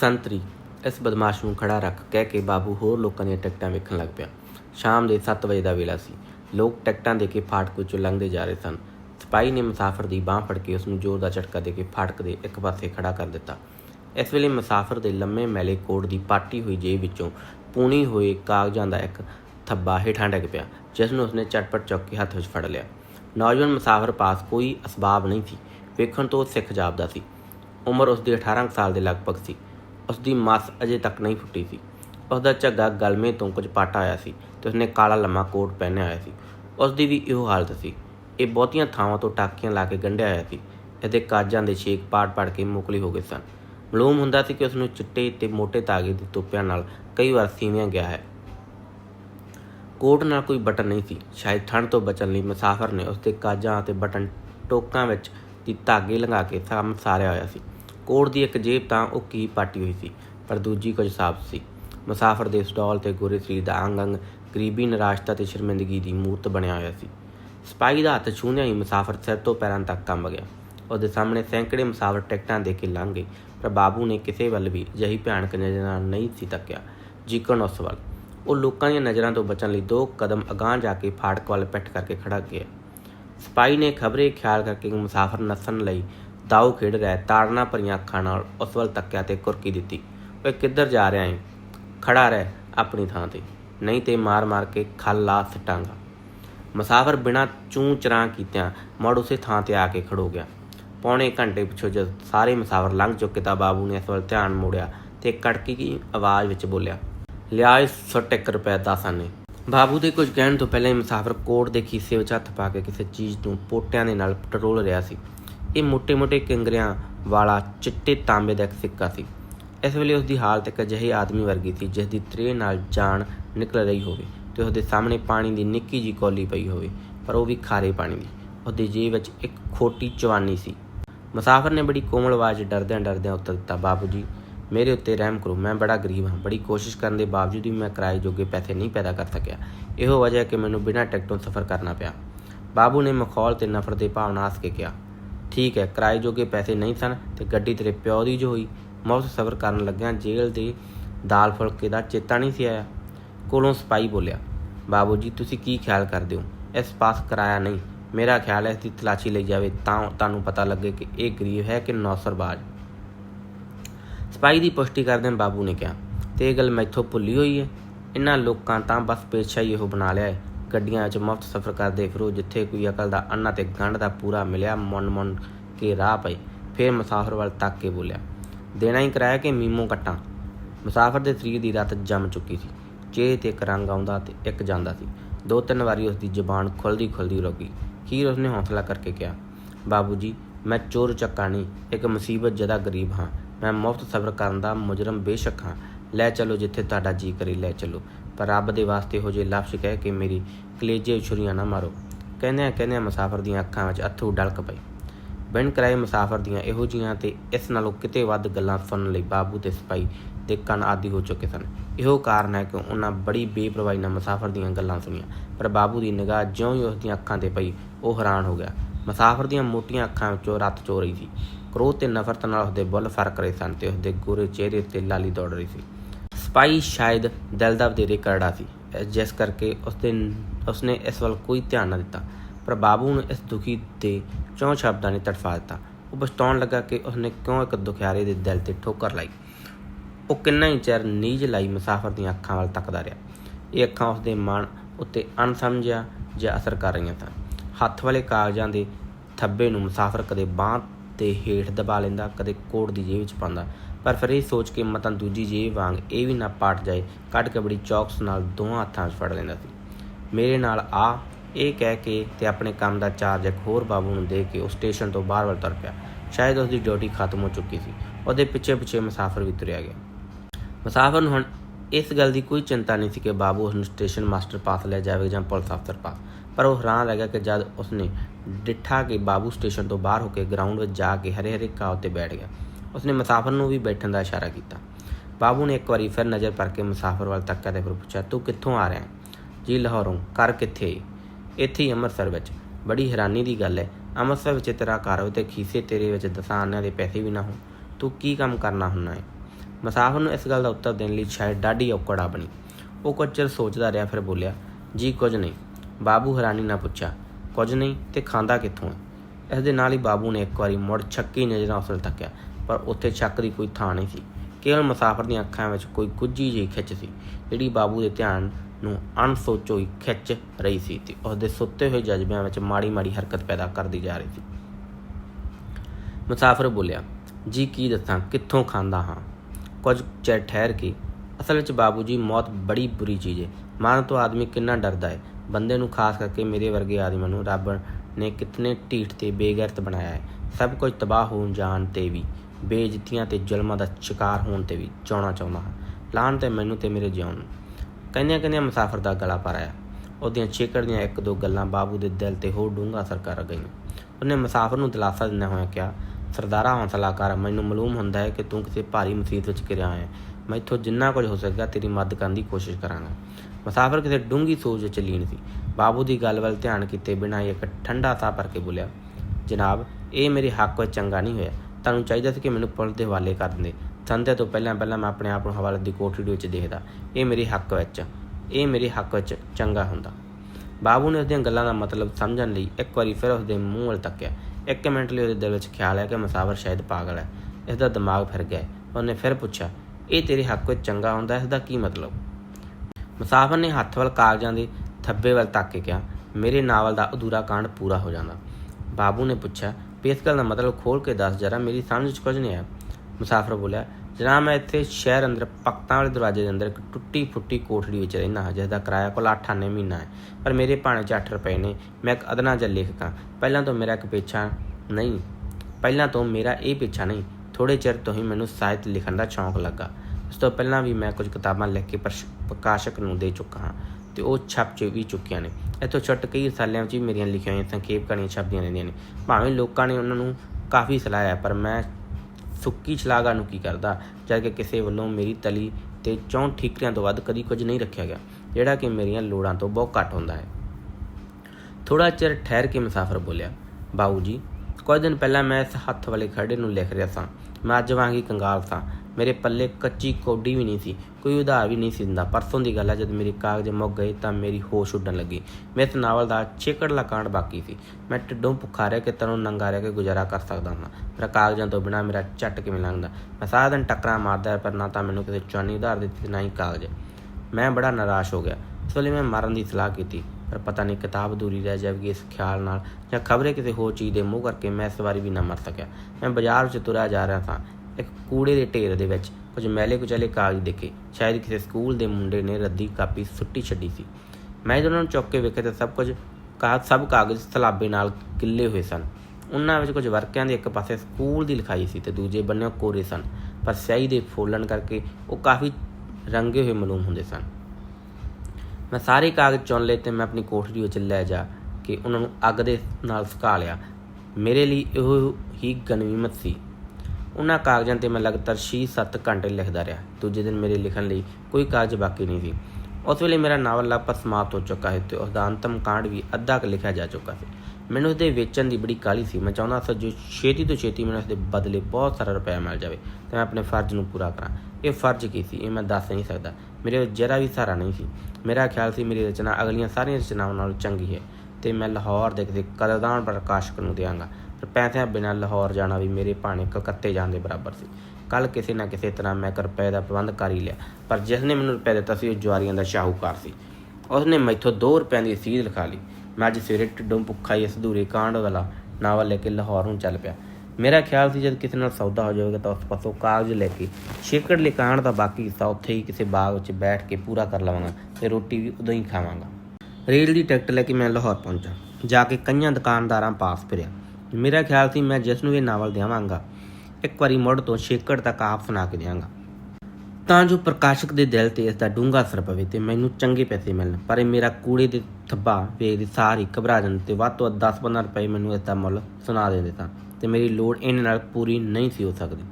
ਸੰਤਰੀ, ਇਸ ਬਦਮਾਸ਼ ਨੂੰ ਖੜਾ ਰੱਖ ਕਹਿ ਕੇ ਬਾਬੂ ਹੋਰ ਲੋਕਾਂ ਦੀਆਂ ਟਿਕਟਾਂ ਵੇਖਣ ਲੱਗ ਪਿਆ। ਸ਼ਾਮ ਦੇ 7 ਵਜੇ ਦਾ ਵੇਲਾ ਸੀ। ਲੋਕ ਟਿਕਟਾਂ ਦੇ ਕੇ ਫਾਟਕ ਵਿੱਚੋਂ ਲੰਘਦੇ ਜਾ ਰਹੇ ਸਨ। ਸਿਪਾਹੀ ਨੇ ਮੁਸਾਫਰ ਦੀ ਬਾਹ ਫੜ ਕੇ ਉਸ ਨੂੰ ਜ਼ੋਰ ਦਾ ਝਟਕਾ ਦੇ ਕੇ ਫਾਟਕ ਦੇ ਇੱਕ ਪਾਸੇ ਖੜਾ ਕਰ ਦਿੱਤਾ। ਇਸ ਵੇਲੇ ਮੁਸਾਫਰ ਦੇ ਲੰਮੇ ਮੈਲੇ ਕੋਟ ਦੀ ਪਾਟੀ ਹੋਈ ਜੇਬ ਵਿੱਚੋਂ ਪੂਣੀ ਹੋਏ ਕਾਗਜ਼ਾਂ ਦਾ ਇੱਕ ਥੱਬਾ ਹੇਠਾਂ ਡਿੱਗ ਪਿਆ, ਜਿਸ ਨੂੰ ਉਸਨੇ ਚਟਪਟ ਚੁੱਕ ਕੇ ਹੱਥ ਵਿੱਚ ਫੜ ਲਿਆ। ਨੌਜਵਾਨ ਮੁਸਾਫਰ ਪਾਸ ਕੋਈ ਅਸਬਾਬ ਨਹੀਂ ਸੀ। ਵੇਖਣ ਤੋਂ ਸਿੱਖ ਜਾਪਦਾ ਸੀ। ਉਮਰ ਉਸ ਦੀ 18 ਕੁ ਸਾਲ ਦੇ ਲਗਭਗ ਸੀ। ਉਸ ਦੀ ਮੱਸ ਅਜੇ ਤੱਕ ਨਹੀਂ ਫੁੱਟੀ ਸੀ। ਉਸ ਦਾ ਝੱਗਾ ਗਲਮੇ ਤੋਂ ਕੁਝ ਪਾਟਾ ਆਇਆ ਸੀ ਤੇ ਉਸਨੇ ਕਾਲਾ ਲੰਮਾ ਕੋਟ ਪਹਿਨਿਆ ਹੋਇਆ ਸੀ। ਉਸ ਦੀ ਵੀ ਇਹੋ ਹਾਲਤ ਸੀ। ਇਹ ਬਹੁਤੀਆਂ ਥਾਵਾਂ ਤੋਂ ਟਾਕੀਆਂ ਲਾ ਕੇ ਗੰਢਿਆ ਹੋਇਆ ਸੀ। ਇਹਦੇ ਕਾਜਾਂ ਦੇ ਛੇਕ ਪਾੜ-ਪਾੜ ਕੇ ਮੁਕਲੀ ਹੋ ਗਏ ਸਨ। ਮਲੂਮ ਹੁੰਦਾ ਸੀ ਕਿ ਉਸ ਨੂੰ ਚਿੱਟੇ ਤੇ ਮੋٹے ਧਾਗੇ ਦੀ ਤੋਪਿਆਂ ਨਾਲ ਕਈ ਵਾਰ ਸੀਵਿਆ ਗਿਆ ਹੈ। ਕੋਟ ਨਾਲ ਕੋਈ ਬਟਨ ਨਹੀਂ ਸੀ। ਸ਼ਾਇਦ ਠੰਡ ਤੋਂ ਬਚਣ ਲਈ ਮੁਸਾਫਰ ਨੇ ਉਸ ਦੇ ਕਾਜਾਂ ਅਤੇ ਬਟਨ ਟੋਕਾਂ ਵਿੱਚ ਦੀ ਧਾਗੇ ਲੰਘਾ ਕੇ ਸਾਮ ਸਾਰਿਆ ਹੋਇਆ ਸੀ। ਕੋਟ ਦੀ ਇੱਕ ਜੇਬ ਤਾਂ ਉਹ ਕੀ ਪਾਟੀ ਹੋਈ ਸੀ, ਪਰ ਦੂਜੀ ਕੁਝ ਸਾਫ਼ ਸੀ। ਮੁਸਾਫਰ ਦੇ ਸਟਾਲ ਤੇ ਗੋਰੇ ਸਰੀਰ ਦਾ ਅੰਗ ਅੰਗ ਗਰੀਬੀ, ਨਿਰਾਸ਼ਤਾ ਤੇ ਸ਼ਰਮਿੰਦਗੀ ਦੀ ਮੂਰਤ ਬਣਿਆ ਹੋਇਆ ਸੀ। ਸਿਪਾਹੀ ਦਾ ਹੱਥ ਛੂਹਦਿਆਂ ਹੀ ਮੁਸਾਫਰ ਸਿਰ ਤੋਂ ਪੈਰਾਂ ਤੱਕ ਕੰਬ ਗਿਆ। ਉਹਦੇ ਸਾਹਮਣੇ ਸੈਂਕੜੇ ਮੁਸਾਫਰ ਟਿਕਟਾਂ ਦੇ ਕੇ ਲੰਘ ਗਏ, ਪਰ ਬਾਬੂ ਨੇ ਕਿਸੇ ਵੱਲ ਵੀ ਜਹੀ ਭਿਆਨਕ ਨਜ਼ਰ ਨਾਲ ਨਹੀਂ ਸੀ ਤੱਕਿਆ, ਜਿਕਣ ਉਸ ਵੱਲ। ਉਹ ਲੋਕਾਂ ਦੀਆਂ ਨਜ਼ਰਾਂ ਤੋਂ ਬਚਣ ਲਈ ਦੋ ਕਦਮ ਅਗਾਂਹ ਜਾ ਕੇ ਫਾਟਕ ਵੱਲ ਪਿੱਠ ਕਰਕੇ ਖੜਾ ਗਿਆ। ਸਿਪਾਹੀ ਨੇ ਖਬਰੇ ਖਿਆਲ ਕਰਕੇ ਮੁਸਾਫਰ ਨੱਸਣ ਲਈ ਦਾਉ ਖੇਡ ਰਿਹਾ ਤਾੜਨਾ ਭਰੀਆਂ ਅੱਖਾਂ ਨਾਲ ਉਸ ਵੱਲ ਤੱਕਿਆ ਤੇ ਕੁਰਕੀ ਦਿੱਤੀ। ਓਏ ਕਿੱਧਰ ਜਾ ਰਿਹਾ ਹੈ ਖੜਾ ਰਹਿ ਆਪਣੀ ਥਾਂ ਤੇ। ਨਹੀਂ ਤੇ ਮਾਰ-ਮਾਰ ਕੇ ਖੱਲ ਲਾ ਸਟਾਂਗਾ। ਮੁਸਾਫਰ ਬਿਨਾਂ ਚੂੰ ਚਰਾਂ ਕੀਤਿਆਂ ਮੁੜ ਉਸੇ ਥਾਂ ਤੇ ਆ ਕੇ ਖੜੋ ਗਿਆ। ਪੌਣੇ ਘੰਟੇ ਪਿਛੋਂ ਜਦ ਸਾਰੇ ਮੁਸਾਫਰ ਲੰਘ ਚੁੱਕੇ ਤਾਂ ਬਾਬੂ ਨੇ ਇਸ ਵੱਲ ਧਿਆਨ ਮੋੜਿਆ ਤੇ ਕੜਕੀ ਦੀ ਆਵਾਜ਼ ਵਿੱਚ ਬੋਲਿਆ, ਲਿਆ ਇਸ 100 ਰੁਪਏ ਦਸ ਨੇ। ਬਾਬੂ ਦੇ ਕੁਝ ਕਹਿਣ ਤੋਂ ਪਹਿਲਾਂ ਹੀ ਮੁਸਾਫਰ ਕੋਟ ਦੇ ਖੀਸੇ ਵਿੱਚ ਹੱਥ ਪਾ ਕੇ ਕਿਸੇ ਚੀਜ਼ ਨੂੰ ਪੋਟਿਆਂ ਦੇ ਨਾਲ ਟਰੋਲ ਰਿਹਾ ਸੀ। ਇਹ ਮੋٹے-ਮੋٹے ਕਿੰਗਰਿਆਂ ਵਾਲਾ ਚਿੱਟੇ ਤਾਂਬੇ ਦਾ ਇੱਕ ਸਿੱਕਾ ਸੀ। ਇਸ ਵੇਲੇ ਉਸ ਦੀ ਹਾਲਤ ਇੱਕ ਅਜਿਹੇ ਆਦਮੀ ਵਰਗੀ ਸੀ ਜਿਸ ਦੀ ਤ੍ਰੇਹ ਨਾਲ ਜਾਨ ਨਿਕਲ ਰਹੀ ਹੋਵੇ ਤੇ ਉਸ ਦੇ ਸਾਹਮਣੇ ਪਾਣੀ ਦੀ ਨਿੱਕੀ ਜੀ ਕੌਲੀ ਪਈ ਹੋਵੇ ਪਰ ਉਹ ਵੀ ਖਾਰੇ ਪਾਣੀ ਦੀ। ਉਸ ਦੀ ਜੇਬ ਵਿੱਚ ਇੱਕ ਖੋਟੀ ਚਵਾਨੀ ਸੀ। ਮੁਸਾਫਰ ਨੇ ਬੜੀ ਕੋਮਲ ਆਵਾਜ਼ ਡਰਦਿਆਂ-ਡਰਦਿਆਂ ਉੱਤਰ ਦਿੱਤਾ, "ਬਾਪੂ ਜੀ, ਮੇਰੇ ਉੱਤੇ ਰਹਿਮ ਕਰੋ। ਮੈਂ ਬੜਾ ਗਰੀਬ ਹਾਂ। ਬੜੀ ਕੋਸ਼ਿਸ਼ ਕਰਨ ਦੇ ਬਾਵਜੂਦ ਵੀ ਮੈਂ ਕਿਰਾਏ ਜੋਗੇ ਪੈਸੇ ਨਹੀਂ ਪੈਦਾ ਕਰ ਸਕਿਆ। ਇਹੋ ਵਜ੍ਹਾ ਹੈ ਕਿ ਮੈਨੂੰ ਬਿਨਾਂ ਟਿਕਟੋਂ ਸਫ਼ਰ ਕਰਨਾ ਪਿਆ।" ਬਾਬੂ ਨੇ ਮਖੌਲ ਤੇ ਨਫ਼ਰਤ ਦੇ ਭਾਵਨਾ ਹੱਸ ਕੇ ਕਿਹਾ, ਠੀਕ ਹੈ, ਕਿਰਾਏ ਜੋਗੇ ਪੈਸੇ ਨਹੀਂ ਸਨ ਤੇ ਗੱਡੀ ਤੇਰੇ ਪਿਓ ਦੀ ਜੋ ਹੋਈ। ਮੁਫਤ ਸਫ਼ਰ ਕਰਨ ਲੱਗਿਆ ਜੇਲ੍ਹ ਦੇ ਦਾਲ ਫੁਲਕੇ ਦਾ ਚੇਤਾ ਨਹੀਂ ਸੀ ਆਇਆ। ਕੋਲੋਂ ਸਪਾਈ ਬੋਲਿਆ, ਬਾਬੂ ਜੀ, ਤੁਸੀਂ ਕੀ ਖਿਆਲ ਕਰਦੇ ਹੋ? ਇਸ ਪਾਸ ਕਿਰਾਇਆ ਨਹੀਂ। ਮੇਰਾ ਖਿਆਲ ਹੈ ਇਸ ਦੀ ਤਲਾਸ਼ੀ ਲਈ ਜਾਵੇ ਤਾਂ ਤੁਹਾਨੂੰ ਪਤਾ ਲੱਗੇ ਕਿ ਇਹ ਗਰੀਬ ਹੈ ਕਿ ਨੌਸਰਬਾਜ਼। ਸਪਾਈ ਦੀ ਪੁਸ਼ਟੀ ਕਰਦਿਆਂ ਬਾਬੂ ਨੇ ਕਿਹਾ, ਤੇ ਇਹ ਗੱਲ ਮੈਥੋਂ ਭੁੱਲੀ ਹੋਈ ਹੈ? ਇਹਨਾਂ ਲੋਕਾਂ ਤਾਂ ਬਸ ਪੇਸ਼ਾ ਹੀ ਇਹੋ ਬਣਾ ਲਿਆ ਹੈ। ਗੱਡੀਆਂ 'ਚ ਮੁਫਤ ਸਫ਼ਰ ਕਰਦੇ ਫਿਰੋ, ਜਿੱਥੇ ਕੋਈ ਅਕਲ ਦਾ ਅੰਨਾ ਤੇ ਗੰਢ ਦਾ ਪੂਰਾ ਮਿਲਿਆ, ਮੁੰਨ ਮੁੰਨ ਕੇ ਰਾਹ ਪਏ। ਫਿਰ ਮੁਸਾਫਰ ਵੱਲ ਤੱਕ ਕੇ ਬੋਲਿਆ, ਦੇਣਾ ਹੀ ਕਰਾਇਆ ਕਿ ਮੀਮੋ ਕੱਟਾਂ? ਮੁਸਾਫਰ ਦੇ ਸਰੀਰ ਦੀ ਰਤ ਜੰਮ ਚੁੱਕੀ ਸੀ। ਚਿਹਰੇ ਤੇ ਇੱਕ ਰੰਗ ਆਉਂਦਾ ਤੇ ਇੱਕ ਜਾਂਦਾ ਸੀ। ਦੋ ਤਿੰਨ ਵਾਰੀ ਉਸ ਦੀ ਜ਼ੁਬਾਨ ਖੁੱਲਦੀ ਖੁੱਲਦੀ ਰੁਕੀ ਖੀਰ ਉਸਨੇ ਹੌਸਲਾ ਕਰਕੇ ਕਿਹਾ, ਬਾਬੂ ਜੀ, ਮੈਂ ਚੋਰ ਚੱਕਾ ਨਹੀਂ, ਇੱਕ ਮੁਸੀਬਤ ਜਦਾ ਗਰੀਬ ਹਾਂ। ਮੈਂ ਮੁਫਤ ਸਫ਼ਰ ਕਰਨ ਦਾ ਮੁਜਰਮ ਬੇਸ਼ੱਕ ਹਾਂ। ਲੈ ਚਲੋ ਜਿੱਥੇ ਤੁਹਾਡਾ ਜੀ ਕਰੇ, ਲੈ ਚਲੋ। ਪਰ ਰੱਬ ਦੇ ਵਾਸਤੇ ਹੋ ਜੇ ਲਫ਼ਜ਼ ਕਹਿ ਕੇ ਮੇਰੀ ਕਲੇਜੇ ਛੁਰੀਆਂ ਨਾ ਮਾਰੋ। ਕਹਿੰਦਿਆਂ ਕਹਿੰਦਿਆਂ ਮੁਸਾਫਰ ਦੀਆਂ ਅੱਖਾਂ ਵਿੱਚ ਅੱਥੂ ਡਲਕ ਪਏ ਬਿਨ ਕਰਾਏ ਮੁਸਾਫਰ ਦੀਆਂ ਇਹੋ ਜੀਆਂ ਤੇ ਇਸ ਨਾਲੋਂ ਕਿਤੇ ਵੱਧ ਗੱਲਾਂ ਸੁਣਨ ਲਈ ਬਾਬੂ ਤੇ ਸਿਪਾਈ ਦੇ ਕੰਨ ਆਦੀ ਹੋ ਚੁੱਕੇ ਸਨ। ਇਹੋ ਕਾਰਨ ਹੈ ਕਿ ਉਹਨਾਂ ਬੜੀ ਬੇਪਰਵਾਹੀ ਨਾਲ ਮੁਸਾਫਰ ਦੀਆਂ ਗੱਲਾਂ ਸੁਣੀਆਂ। ਪਰ ਬਾਬੂ ਦੀ ਨਿਗਾਹ ਜਿਉਂ ਹੀ ਉਸ ਦੀਆਂ ਅੱਖਾਂ ਤੇ ਪਈ, ਉਹ ਹੈਰਾਨ ਹੋ ਗਿਆ। ਮੁਸਾਫਰ ਦੀਆਂ ਮੋਟੀਆਂ ਅੱਖਾਂ ਵਿੱਚੋਂ ਰਤ ਚੋ ਰਹੀ ਸੀ। ਕ੍ਰੋਧ ਤੇ ਨਫ਼ਰਤ ਨਾਲ ਉਸਦੇ ਬੁੱਲ ਫ਼ਰਕ ਰਹੇ ਸਨ ਤੇ ਉਸਦੇ ਗੋਰੇ ਚਿਹਰੇ ਤੇ ਲਾਲੀ ਦੌੜ ਰਹੀ ਸੀ। ਸਪਾਈ ਸ਼ਾਇਦ ਦਿਲ ਦਾ ਵਧੇਰੇ ਕਰੜਾ ਸੀ, ਜਿਸ ਕਰਕੇ ਉਸਦੇ ਉਸਨੇ ਇਸ ਵੱਲ ਕੋਈ ਧਿਆਨ ਨਾ ਦਿੱਤਾ। ਪਰ ਬਾਬੂ ਨੂੰ ਇਸ ਦੁਖੀ ਤੇ ਚੌਂ ਸ਼ਬਦਾਂ ਨੇ ਤੜਫਾ ਦਿੱਤਾ। ਉਹ ਪਛਤਾਉਣ ਲੱਗਾ ਕਿ ਉਸਨੇ ਕਿਉਂ ਇੱਕ ਦੁਖਿਆਰੇ ਦੇ ਦਿਲ ਤੇ ਠੋਕਰ ਲਾਈ। ਉਹ ਕਿੰਨਾ ਹੀ ਚਿਰ ਨੀਝ ਲਾਈ ਮੁਸਾਫਰ ਦੀਆਂ ਅੱਖਾਂ ਵੱਲ ਤੱਕਦਾ ਰਿਹਾ। ਇਹ ਅੱਖਾਂ ਉਸਦੇ ਮਨ ਉੱਤੇ ਅਣਸਮਝਿਆ ਜਾਂ ਅਸਰ ਕਰ ਰਹੀਆਂ ਸਨ। ਹੱਥ ਵਾਲੇ ਕਾਗਜ਼ਾਂ ਦੇ ਥੱਬੇ ਨੂੰ ਮੁਸਾਫਰ ਕਦੇ ਬਾਂਹ ਤੇ ਹੇਠ ਦਬਾ ਲੈਂਦਾ, ਕਦੇ ਕੋਟ ਦੀ ਜੇਬ ਵਿੱਚ ਪਾਉਂਦਾ। ਪਰ ਫਿਰ ਇਹ ਸੋਚ ਕੇ ਮਤਾਂ ਦੂਜੀ ਜੇਬ ਵਾਂਗ ਇਹ ਵੀ ਨਾ ਪਾਟ ਜਾਏ, ਕੱਢ ਕੇ ਬੜੀ ਚੌਕਸ ਨਾਲ ਦੋਹਾਂ ਹੱਥਾਂ ਵਿੱਚ ਫੜ ਲੈਂਦਾ ਸੀ। ਮੇਰੇ ਨਾਲ ਆ, ਇਹ ਕਹਿ ਕੇ ਤੇ ਆਪਣੇ ਕੰਮ ਦਾ ਚਾਰਜ ਇੱਕ ਹੋਰ ਬਾਬੂ ਨੂੰ ਦੇ ਕੇ ਉਹ ਸਟੇਸ਼ਨ ਤੋਂ ਬਾਹਰ ਵੱਲ ਤੁਰ ਪਿਆ। ਸ਼ਾਇਦ ਉਸ ਦੀ ਡਿਊਟੀ ਖਤਮ ਹੋ ਚੁੱਕੀ ਸੀ। ਉਹਦੇ ਪਿੱਛੇ ਪਿੱਛੇ ਮੁਸਾਫਰ ਵੀ ਤੁਰਿਆ ਗਿਆ। ਮੁਸਾਫਰ ਨੂੰ ਹੁਣ ਇਸ ਗੱਲ ਦੀ ਕੋਈ ਚਿੰਤਾ ਨਹੀਂ ਸੀ ਕਿ ਬਾਬੂ ਉਸ ਨੂੰ ਸਟੇਸ਼ਨ ਮਾਸਟਰ ਪਾਸ ਲੈ ਜਾਵੇ ਜਾਂ ਪੁਲਿਸ ਅਫਸਰ ਪਾਸ। ਪਰ ਉਹ ਹੈਰਾਨ ਰਹਿ ਗਿਆ ਕਿ ਜਦ ਉਸਨੇ ਡਿੱਠਾ ਕੇ ਬਾਬੂ ਸਟੇਸ਼ਨ ਤੋਂ ਬਾਹਰ ਹੋ ਕੇ ਗਰਾਊਂਡ ਵਿੱਚ ਜਾ ਕੇ ਹਰੇ ਹਰੇ ਘਾਹ ਉੱਤੇ ਬੈਠ ਗਿਆ। ਉਸਨੇ ਮੁਸਾਫਰ ਨੂੰ ਵੀ ਬੈਠਣ ਦਾ ਇਸ਼ਾਰਾ ਕੀਤਾ। ਬਾਬੂ ਨੇ ਇੱਕ ਵਾਰੀ ਫਿਰ ਨਜ਼ਰ ਭਰ ਕੇ ਮੁਸਾਫਰ ਵੱਲ ਤੱਕਿਆ ਤੇ ਫਿਰ ਪੁੱਛਿਆ, ਤੂੰ ਕਿੱਥੋਂ ਆ ਰਿਹਾ ਹੈ? ਜੀ, ਲਾਹੌਰੋਂ। ਘਰ ਕਿੱਥੇ? ਇੱਥੇ ਹੀ ਅੰਮ੍ਰਿਤਸਰ ਵਿੱਚ। ਬੜੀ ਹੈਰਾਨੀ ਦੀ ਗੱਲ ਹੈ। ਅੰਮ੍ਰਿਤਸਰ ਵਿੱਚ ਤੇਰਾ ਘਰ ਹੋਵੇ ਤੇ ਖੀਸੇ ਤੇਰੇ ਵਿੱਚ ਦਸਾਂ ਦੇ ਪੈਸੇ ਵੀ ਨਾ ਹੋਣ। ਤੂੰ ਕੀ ਕੰਮ ਕਰਨਾ ਹੁੰਨਾ ਹੈ? ਮੁਸਾਫਰ ਨੂੰ ਇਸ ਗੱਲ ਦਾ ਉੱਤਰ ਦੇਣ ਲਈ ਸ਼ਾਇਦ ਡਾਢੀ ਔਕੜ ਆ ਬਣੀ। ਉਹ ਕੁਝ ਚਿਰ ਸੋਚਦਾ ਰਿਹਾ, ਫਿਰ ਬੋਲਿਆ, ਜੀ, ਕੁਝ ਨਹੀਂ। ਬਾਬੂ ਹੈਰਾਨੀ ਨਾਲ ਪੁੱਛਿਆ ਕੁਝ ਨਹੀਂ ਤੇ ਖਾਂਦਾ ਕਿੱਥੋਂ ਹੈ? ਇਸ ਦੇ ਨਾਲ ਹੀ ਬਾਬੂ ਨੇ ਇੱਕ ਵਾਰੀ ਮੁੜ ਛੱਕੀ ਨਜ਼ਰਾਂ ਉਸ ਵੱਲ ਤੱਕਿਆ, ਪਰ ਉੱਥੇ ਛੱਕ ਦੀ ਕੋਈ ਥਾਂ ਨਹੀਂ ਸੀ। ਕੇਵਲ ਮੁਸਾਫਰ ਦੀਆਂ ਅੱਖਾਂ ਵਿੱਚ ਕੋਈ ਗੁੱਝੀ ਜਿਹੀ ਖਿੱਚ ਸੀ, ਜਿਹੜੀ ਬਾਬੂ ਦੇ ਧਿਆਨ ਨੂੰ ਅਣਸੋਚੋਈ ਖਿੱਚ ਰਹੀ ਸੀ ਤੇ ਉਸ ਦੇ ਸੁੱਤੇ ਹੋਏ ਜਜ਼ਬਿਆਂ ਵਿੱਚ ਮਾੜੀ ਮਾੜੀ ਹਰਕਤ ਪੈਦਾ ਕਰਦੀ ਜਾ ਰਹੀ ਸੀ। ਮੁਸਾਫਰ ਬੋਲਿਆ, ਜੀ, ਕੀ ਦੱਸਾਂ? ਕਿੱਥੋਂ ਖਾਂਦਾ ਹਾਂ? ਕੁਝ ਚਿਰ ਠਹਿਰ ਕੇ ਅਸਲ ਵਿੱਚ ਬਾਬੂ ਜੀ ਮੌਤ ਬੜੀ ਬੁਰੀ ਚੀਜ਼ ਹੈ। ਮਾਰਨ ਤੋਂ ਆਦਮੀ ਕਿੰਨਾ ਡਰਦਾ ਹੈ? ਬੰਦੇ ਨੂੰ ਖਾਸ ਕਰਕੇ ਮੇਰੇ ਵਰਗੇ ਆਦਮੀਆਂ ਨੂੰ ਰੱਬ ਨੇ ਕਿਤਨੇ ਢੀਠ ਤੇ ਬੇਗਰਤ ਬਣਾਇਆ ਹੈ। ਸਭ ਕੁਝ ਤਬਾਹ ਹੋਣ ਜਾਣ ਤੇ ਵੀ, ਬੇਇੱਜ਼ਤੀਆਂ ਤੇ ਜ਼ੁਲਮਾਂ ਦਾ ਸ਼ਿਕਾਰ ਹੋਣ ਤੇ ਵੀ ਚਾਉਣਾ ਚਾਹੁੰਦਾ ਹਾਂ। ਲਾਹਨ ਤੇ ਮੈਨੂੰ ਤੇ ਮੇਰੇ ਜਿਉਣ ਨੂੰ। ਕਹਿੰਦਿਆਂ ਕਹਿੰਦਿਆਂ ਮੁਸਾਫਰ ਦਾ ਗਲਾ ਪਰ ਆਇਆ। ਉਹਦੀਆਂ ਛੇਕੜ ਦੀਆਂ ਇੱਕ ਦੋ ਗੱਲਾਂ ਬਾਬੂ ਦੇ ਦਿਲ ਤੇ ਹੋਰ ਡੂੰਘਾ ਅਸਰ ਕਰ ਗਈਆਂ। ਉਹਨੇ ਮੁਸਾਫਰ ਨੂੰ ਦਿਲਾਸਾ ਦਿੰਦਾ ਹੋਇਆ ਕਿਹਾ, ਸਰਦਾਰਾ ਹੌਸਲਾ ਕਰ ਮੈਨੂੰ ਮਾਲੂਮ ਹੁੰਦਾ ਹੈ ਕਿ ਤੂੰ ਕਿਸੇ ਭਾਰੀ ਮੁਸੀਬਤ ਵਿੱਚ ਘਿਰਿਆ ਹੈ। ਮੈਂ ਇੱਥੋਂ ਜਿੰਨਾ ਕੁਝ ਹੋ ਸਕਦਾ ਤੇਰੀ ਮਦਦ ਕਰਨ ਦੀ ਕੋਸ਼ਿਸ਼ ਕਰਾਂਗਾ। ਮੁਸਾਫਰ ਕਿਸੇ ਡੂੰਘੀ ਸੋਚ ਵਿੱਚ ਲੀਨ ਸੀ। ਬਾਬੂ ਦੀ ਗੱਲ ਵੱਲ ਧਿਆਨ ਕੀਤੇ ਬਿਨਾਂ ਇੱਕ ਠੰਡਾ ਸਾਹ ਭਰ ਕੇ ਬੋਲਿਆ, ਜਨਾਬ, ਇਹ ਮੇਰੇ ਹੱਕ ਵਿੱਚ ਚੰਗਾ ਨਹੀਂ ਹੋਇਆ। ਤੁਹਾਨੂੰ ਚਾਹੀਦਾ ਸੀ ਕਿ ਮੈਨੂੰ ਪੁਲਿਸ ਦੇ ਹਵਾਲੇ ਕਰ ਦਿੰਦੇ। ਸੰਧਿਆ ਤੋਂ ਪਹਿਲਾਂ ਪਹਿਲਾਂ ਮੈਂ ਆਪਣੇ ਆਪ ਨੂੰ ਹਵਾਲੇ ਦੀ ਕੋਠੜੀ ਵਿੱਚ ਦੇਖਦਾ। ਇਹ ਮੇਰੇ ਹੱਕ ਵਿੱਚ, ਇਹ ਮੇਰੇ ਹੱਕ ਵਿੱਚ ਚੰਗਾ ਹੁੰਦਾ। ਬਾਬੂ ਨੇ ਉਸਦੀਆਂ ਗੱਲਾਂ ਦਾ ਮਤਲਬ ਸਮਝਣ ਲਈ ਇੱਕ ਵਾਰੀ ਫਿਰ ਉਸਦੇ ਮੂੰਹ ਵੱਲ ਤੱਕਿਆ। ਇੱਕ ਮਿੰਟ ਲਈ ਉਹਦੇ ਦਿਲ ਵਿੱਚ ਖਿਆਲ ਆਇਆ ਕਿ ਮੁਸਾਫਰ ਸ਼ਾਇਦ ਪਾਗਲ ਹੈ। ਇਸ ਦਾ ਦਿਮਾਗ ਫਿਰ ਗਿਆ। ਉਹਨੇ ਫਿਰ ਪੁੱਛਿਆ, ਇਹ ਤੇਰੇ ਹੱਕ ਵਿੱਚ ਚੰਗਾ ਹੁੰਦਾ ਇਸ ਦਾ ਕੀ ਮਤਲਬ? ਮੁਸਾਫਰ ਨੇ ਹੱਥ ਵੱਲ ਕਾਗਜ਼ਾਂ ਦੇ ਥੱਬੇ ਵੱਲ ਤੱਕ ਕੇ ਕਿਹਾ, ਮੇਰੇ ਨਾਵਲ ਦਾ ਅਧੂਰਾ ਕਾਂਡ ਪੂਰਾ ਹੋ ਜਾਂਦਾ। ਬਾਬੂ ਨੇ ਪੁੱਛਿਆ, ਵੀ ਇਸ ਗੱਲ ਦਾ ਮਤਲਬ ਖੋਲ ਕੇ ਦੱਸ ਜਰਾ, ਮੇਰੀ ਸਮਝ 'ਚ ਕੁਝ ਨਹੀਂ ਆਇਆ? ਮੁਸਾਫਰ ਬੋਲਿਆ, ਜਨਾਬ, ਮੈਂ ਇੱਥੇ ਸ਼ਹਿਰ ਅੰਦਰ ਪੱਕਤਾਂ ਵਾਲੇ ਦਰਵਾਜ਼ੇ ਦੇ ਅੰਦਰ ਇੱਕ ਟੁੱਟੀ ਫੁੱਟੀ ਕੋਠੜੀ ਵਿੱਚ ਰਹਿੰਦਾ ਹਾਂ ਜਿਸ ਦਾ ਕਿਰਾਇਆ ਕੁੱਲ 8 ਮਹੀਨਾ ਹੈ। ਪਰ ਮੇਰੇ ਭਾਣੇ 'ਚ 8 ਰੁਪਏ ਨੇ, ਮੈਂ ਇੱਕ ਅਦਨਾ ਜਿਹਾ ਲੇਖਕ ਹਾਂ। ਪਹਿਲਾਂ ਤੋਂ ਮੇਰਾ ਇੱਕ ਪੇਛਾ ਨਹੀਂ, ਪਹਿਲਾਂ ਤੋਂ ਮੇਰਾ ਇਹ ਪਿੱਛਾ ਨਹੀਂ ਥੋੜੇ ਚਿਰ ਤੋਂ ਹੀ ਮੈਨੂੰ ਸਾਹਿਤ ਲਿਖਣ ਦਾ ਸ਼ੌਂਕ ਲੱਗਾ। ਉਸ ਤੋਂ ਪਹਿਲਾਂ ਵੀ ਮੈਂ ਕੁਝ ਕਿਤਾਬਾਂ ਲਿਖ ਕੇ ਪ੍ਰਸ਼- ਪ੍ਰਕਾਸ਼ਕ ਨੂੰ ਦੇ ਚੁੱਕਾ ਹਾਂ ਤੇ ਉਹ ਛਪ ਚ ਵੀ ਚੁੱਕੀਆਂ ਨੇ। ਇੱਥੋਂ ਛੱਟ ਕਈ ਸਾਲਿਆਂ ਵਿੱਚ ਵੀ ਮੇਰੀਆਂ ਲਿਖੀਆਂ ਹੋਈਆਂ ਸੰਖੇਪ ਕਹਾਣੀਆਂ ਛਪਦੀਆਂ ਰਹਿੰਦੀਆਂ ਨੇ। ਭਾਵੇਂ ਲੋਕਾਂ ਨੇ ਉਹਨਾਂ ਨੂੰ ਕਾਫੀ ਸਲਾਹਿਆ ਪਰ ਮੈਂ ਸੁੱਕੀ ਛਲਾਗਾ ਨੂੰ ਕੀ ਕਰਦਾ, ਜਦ ਕਿ ਕਿਸੇ ਵੱਲੋਂ ਮੇਰੀ ਤਲੀ ਤੇ ਚੌਂ ਠੀਕਰਿਆਂ ਤੋਂ ਵੱਧ ਕਦੀ ਕੁਝ ਨਹੀਂ ਰੱਖਿਆ ਗਿਆ, ਜਿਹੜਾ ਕਿ ਮੇਰੀਆਂ ਲੋੜਾਂ ਤੋਂ ਬਹੁਤ ਘੱਟ ਹੁੰਦਾ ਹੈ। ਥੋੜਾ ਚਿਰ ਠਹਿਰ ਕੇ ਮੁਸਾਫਰ ਬੋਲਿਆ, ਬਾਊ ਜੀ, ਕੁਝ ਦਿਨ ਪਹਿਲਾਂ ਮੈਂ ਇਸ ਹੱਥ ਵਾਲੇ ਖੜੇ ਨੂੰ ਲਿਖ ਰਿਹਾ ਸਾਂ। ਮੈਂ ਅੱਜ ਵਾਂਗੀ ਕੰਗਾਲ ਸਾਂ। ਮੇਰੇ ਪੱਲੇ ਕੱਚੀ ਕੋਡੀ ਵੀ ਨਹੀਂ ਸੀ, ਕੋਈ ਉਧਾਰ ਵੀ ਨਹੀਂ ਸੀ ਦਿੰਦਾ। ਪਰਸੋਂ ਦੀ ਗੱਲ ਹੈ ਜਦ ਮੇਰੇ ਕਾਗਜ਼ ਮੁੱਕ ਗਏ ਤਾਂ ਮੇਰੀ ਹੋਸ਼ ਉੱਡਣ ਲੱਗੀ। ਮੈਂ ਇਸ ਨਾਵਲ ਦਾ ਛੇਕੜਲਾ ਕਾਂਡ ਬਾਕੀ ਸੀ। ਮੈਂ ਢਿੱਡੋਂ ਭੁੱਖਾ ਰਹਿ ਕੇ ਤਨੋਂ ਨੰਗਾ ਰਹਿ ਕੇ ਗੁਜ਼ਾਰਾ ਕਰ ਸਕਦਾ ਹਾਂ। ਮੇਰਾ ਕਾਗਜ਼ਾਂ ਤੋਂ ਬਿਨਾ ਮੇਰਾ ਝੱਟ ਕਿਵੇਂ ਲੰਘਦਾ? ਮੈਂ ਸਾਰਾ ਦਿਨ ਟੱਕਰਾਂ ਮਾਰਦਾ ਪਰ ਨਾ ਤਾਂ ਮੈਨੂੰ ਕਿਸੇ ਚਾਨੀ ਉਧਾਰ ਦਿੱਤੀ, ਨਾ ਹੀ ਕਾਗਜ਼। ਮੈਂ ਬੜਾ ਨਿਰਾਸ਼ ਹੋ ਗਿਆ। ਇਸ ਵੇਲੇ ਮੈਂ ਮਰਨ ਦੀ ਸਲਾਹ ਕੀਤੀ, ਪਰ ਪਤਾ ਨਹੀਂ ਕਿਤਾਬ ਅਧੂਰੀ ਰਹਿ ਜਾਵੇਗੀ ਇਸ ਖਿਆਲ ਨਾਲ ਜਾਂ ਖਬਰੇ ਕਿਸੇ ਹੋਰ ਚੀਜ਼ ਦੇ ਮੂੰਹ ਕਰਕੇ ਮੈਂ ਇਸ ਵਾਰੀ ਵੀ ਨਾ ਮਰ ਸਕਿਆ। ਮੈਂ ਬਾਜ਼ਾਰ ਵਿੱਚ ਤੁਰਿਆ ਜਾ ਰਿਹਾ ਸਾਂ। ਇੱਕ ਕੂੜੇ ਦੇ ਢੇਰ ਦੇ ਵਿੱਚ ਕੁਝ ਮੈਲੇ ਕੁਚਲੇ ਕਾਗਜ਼ ਦੇਖੇ। ਸ਼ਾਇਦ ਕਿਸੇ ਸਕੂਲ ਦੇ ਮੁੰਡੇ ਨੇ ਰੱਦੀ ਕਾਪੀ ਸੁੱਟੀ ਛੱਡੀ ਸੀ। ਮੈਂ ਜਦੋਂ ਉਹਨਾਂ ਨੂੰ ਚੁੱਕ ਕੇ ਵੇਖਿਆ ਤਾਂ ਸਭ ਕੁਝ ਕਾ, ਸਭ ਕਾਗਜ਼ ਸਲਾਬੇ ਨਾਲ ਕਿੱਲੇ ਹੋਏ ਸਨ। ਉਹਨਾਂ ਵਿੱਚ ਕੁਝ ਵਰਕਿਆਂ ਦੇ ਇੱਕ ਪਾਸੇ ਸਕੂਲ ਦੀ ਲਿਖਾਈ ਸੀ ਤੇ ਦੂਜੇ ਬੰਨੇ ਕੋਰੇ ਸਨ। ਪਰ ਸਿਆਹੀ ਦੇ ਫੋਲਣ ਕਰਕੇ ਉਹ ਕਾਫੀ ਰੰਗੇ ਹੋਏ ਮਾਲੂਮ ਹੁੰਦੇ ਸਨ। ਮੈਂ ਸਾਰੇ ਕਾਗਜ਼ ਚੁਣ ਲਏ ਤੇ ਮੈਂ ਆਪਣੀ ਕੋਠੜੀ ਵਿੱਚ ਲੈ ਜਾ ਕੇ ਉਹਨਾਂ ਨੂੰ ਅੱਗ ਦੇ ਨਾਲ ਸੁਕਾ ਲਿਆ। ਮੇਰੇ ਲਈ ਇਹੋ ਹੀ ਗਨਿਮਤ ਸੀ। ਉਹਨਾਂ ਕਾਗਜ਼ਾਂ ਤੇ ਮੈਂ ਲਗਾਤਾਰ 6-7 ਘੰਟੇ ਲਿਖਦਾ ਰਿਹਾ। ਦੂਜੇ ਦਿਨ ਮੇਰੇ ਲਿਖਣ ਲਈ ਕੋਈ ਕਾਗਜ਼ ਬਾਕੀ ਨਹੀਂ ਸੀ। ਉਸ ਵੇਲੇ ਮੇਰਾ ਨਾਵਲ ਲਾਪਰ ਸਮਾਪਤ ਹੋ ਚੁੱਕਾ ਹੈ ਤੇ ਉਸ ਦਾ ਅੰਤਮ ਕਾਂਡ ਵੀ ਅੱਧਾ ਕੁ ਲਿਖਿਆ ਜਾ ਚੁੱਕਾ ਸੀ। ਮੈਨੂੰ ਉਸ ਦੇ ਵੇਚਣ ਦੀ ਬੜੀ ਕਾਹਲੀ ਸੀ। ਮੈਂ ਚਾਹੁੰਦਾ ਸੀ ਜੋ ਛੇਤੀ ਤੋਂ ਛੇਤੀ ਮੈਨੂੰ ਉਸ ਦੇ ਬਦਲੇ ਬਹੁਤ ਸਾਰਾ ਰੁਪਇਆ ਮਿਲ ਜਾਵੇ ਤੇ ਮੈਂ ਆਪਣੇ ਫਰਜ਼ ਨੂੰ ਪੂਰਾ ਕਰਾਂ। ਇਹ ਫਰਜ਼ ਕੀ ਸੀ? ਇਹ ਮੈਂ ਦੱਸ ਨਹੀਂ ਸਕਦਾ। ਮੇਰੇ ਜਰਾ ਵੀ ਸਹਾਰਾ ਨਹੀਂ ਸੀ। ਮੇਰਾ ਖਿਆਲ ਸੀ ਮੇਰੀ ਰਚਨਾ ਅਗਲੀਆਂ ਸਾਰੀਆਂ ਰਚਨਾਵਾਂ ਨਾਲੋਂ ਚੰਗੀ ਹੈ ਤੇ ਮੈਂ ਲਾਹੌਰ ਦੇ ਕਿਸੇ ਕਦਰਦਾਨ ਪ੍ਰਕਾਸ਼ਕ ਨੂੰ ਦਿਆਂਗਾ। ਪਰ ਪੈਸਿਆਂ ਬਿਨਾਂ ਲਾਹੌਰ ਜਾਣਾ ਵੀ ਮੇਰੇ ਭਾਣੇ ਕਲਕੱਤੇ ਜਾਣ ਦੇ ਬਰਾਬਰ ਸੀ। ਕੱਲ ਕਿਸੇ ਨਾ ਕਿਸੇ ਤਰ੍ਹਾਂ ਮੈਂ ਇੱਕ ਰੁਪਏ ਦਾ ਪ੍ਰਬੰਧ ਕਰ ਹੀ ਲਿਆ, ਪਰ ਜਿਸ ਨੇ ਮੈਨੂੰ ਰੁਪਏ ਦਿੱਤਾ ਸੀ, ਉਹ ਜਵਾਰੀਆਂ ਦਾ ਸ਼ਾਹੂਕਾਰ ਸੀ। ਉਸਨੇ ਮੈਥੋਂ 2 ਰੁਪਏ ਦੀ ਰਸੀਦ ਲਿਖਾ ਲਈ। ਮੈਂ ਅੱਜ ਸਵੇਰੇ ਢਿੱਡੋਂ ਭੁੱਖਾ ਹੀ ਇਸ ਅਧੂਰੇ ਕਾਂਡ ਵਾਲਾ ਨਾਵਲ ਲੈ ਕੇ ਲਾਹੌਰ ਨੂੰ ਚੱਲ ਪਿਆ। ਮੇਰਾ ਖਿਆਲ ਸੀ, ਜਦ ਕਿਸੇ ਨਾਲ ਸੌਦਾ ਹੋ ਜਾਵੇਗਾ ਤਾਂ ਉਸ ਪਾਸੋਂ ਕਾਗਜ਼ ਲੈ ਕੇ ਛੇਕੜ ਲੈ ਕਾਂਡ ਦਾ ਬਾਕੀ ਹਿੱਸਾ ਉੱਥੇ ਹੀ ਕਿਸੇ ਬਾਗ ਵਿੱਚ ਬੈਠ ਕੇ ਪੂਰਾ ਕਰ ਲਵਾਂਗਾ ਤੇ ਰੋਟੀ ਵੀ ਉਦੋਂ ਹੀ ਖਾਵਾਂਗਾ। ਰੇਲ ਦੀ ਟਿਕਟ ਲੈ ਕੇ ਮੈਂ ਲਾਹੌਰ ਪਹੁੰਚਾ, ਜਾ ਕੇ ਕਈਆਂ ਦੁਕਾਨਦਾਰਾਂ ਪਾਸ ਫਿਰਿਆ। ਮੇਰਾ ਖਿਆਲ ਸੀ ਮੈਂ ਜਿਸ ਨੂੰ ਇਹ ਨਾਵਲ ਦੇਵਾਂਗਾ, ਇੱਕ ਵਾਰੀ ਮੁੜ ਤੋਂ ਛੇਕੜ ਤੱਕ ਆਪ ਸੁਣਾ ਕੇ ਦਿਆਂਗਾ। ਤਾਂ ਜੋ ਪ੍ਰਕਾਸ਼ਕ ਦੇ ਦਿਲ ਤੇ ਇਸ ਦਾ ਡੂੰਘਾ ਅਸਰ ਪਵੇ ਤੇ ਮੈਨੂੰ ਚੰਗੇ ਪੈਸੇ ਮਿਲਣ, ਪਰ ਇਹ ਮੇਰਾ ਕੂੜੇ ਦੇ ਥੱਬਾ ਵੇਖਦੇ ਸਾਰੀ ਘਬਰਾ ਜਾਂਦੇ ਤੇ ਵੱਧ ਤੋਂ ਵੱਧ 10-15 ਰੁਪਏ ਮੈਨੂੰ ਇਸ ਦਾ ਮੁੱਲ ਸੁਣਾ ਦਿੰਦੇ ਤਾਂ ਤੇ ਮੇਰੀ ਲੋੜ ਇਹਨਾਂ ਨਾਲ ਪੂਰੀ ਨਹੀਂ ਸੀ ਹੋ ਸਕਦੀ।